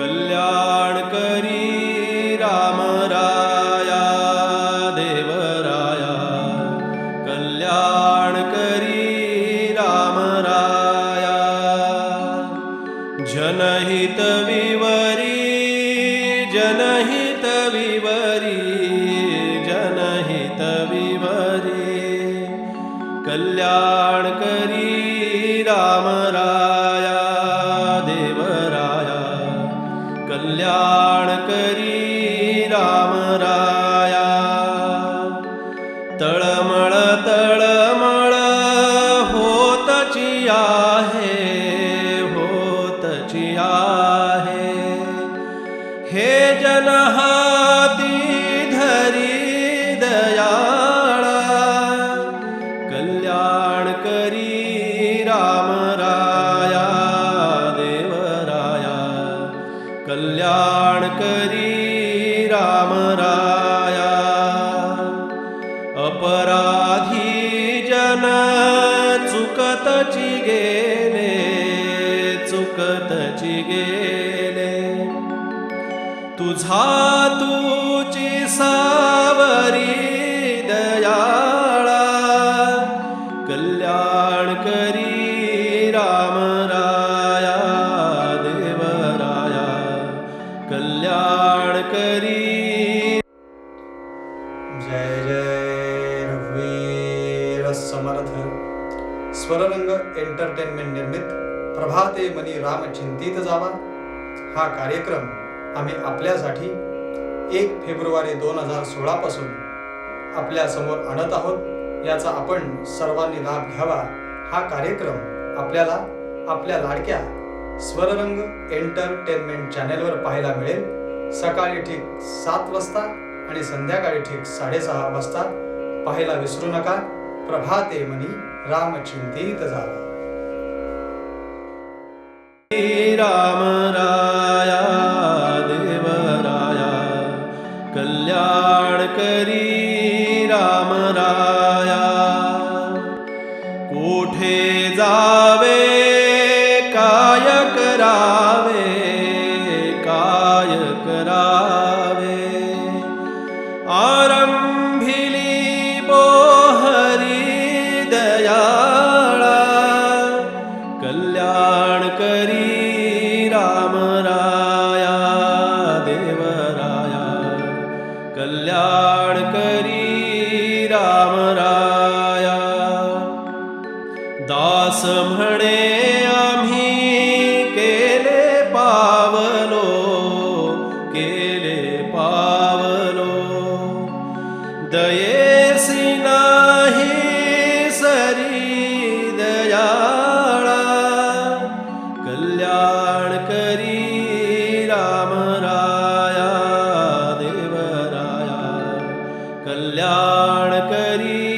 कल्याणकरी रामराया देवराया। कल्याणकरी रामराया जनहित विवरि जनहित विवरी जनहित विवरी। कल्याणकरी रामराया कल्याण करी राम राया. तळमळ तळमळ होतची आहे होतची आहे हे करी राम अपराधी जन चुकतची गेले चुकतची गेले तुझा तुची सावरी दयाळा कल्याण करी राम राया देवराया। कल्याण करी वीर समर्थ स्वररंग एंटरटेनमेंट निर्मित प्रभाते मनी राम चिंतित जावा। हा कार्यक्रम आम्ही आपल्यासाठी एक फेब्रुवारी दोन हजार सोळापासून आपल्यासमोर आणत आहोत. याचा आपण सर्वांनी लाभ घ्यावा. हा कार्यक्रम आपल्याला आपल्या लाडक्या स्वररंग एंटरटेनमेंट चॅनेलवर पाहायला मिळेल. सकाळी ठीक सात वाजता आणि संध्याकाळी ठीक साडेसहा वाजता पाहायला विसरू नका. प्रभाते मनी राम चिंतित जावा राम राया देवराया कल्याण करी राम राया. कोठे जावे काय करा कल्याण करी राम राया। दास म्हणे आम्ही केले पावलो केले पावलो। दयेसी नाही सरी दयाळा। कल्याण कल्याणकरी।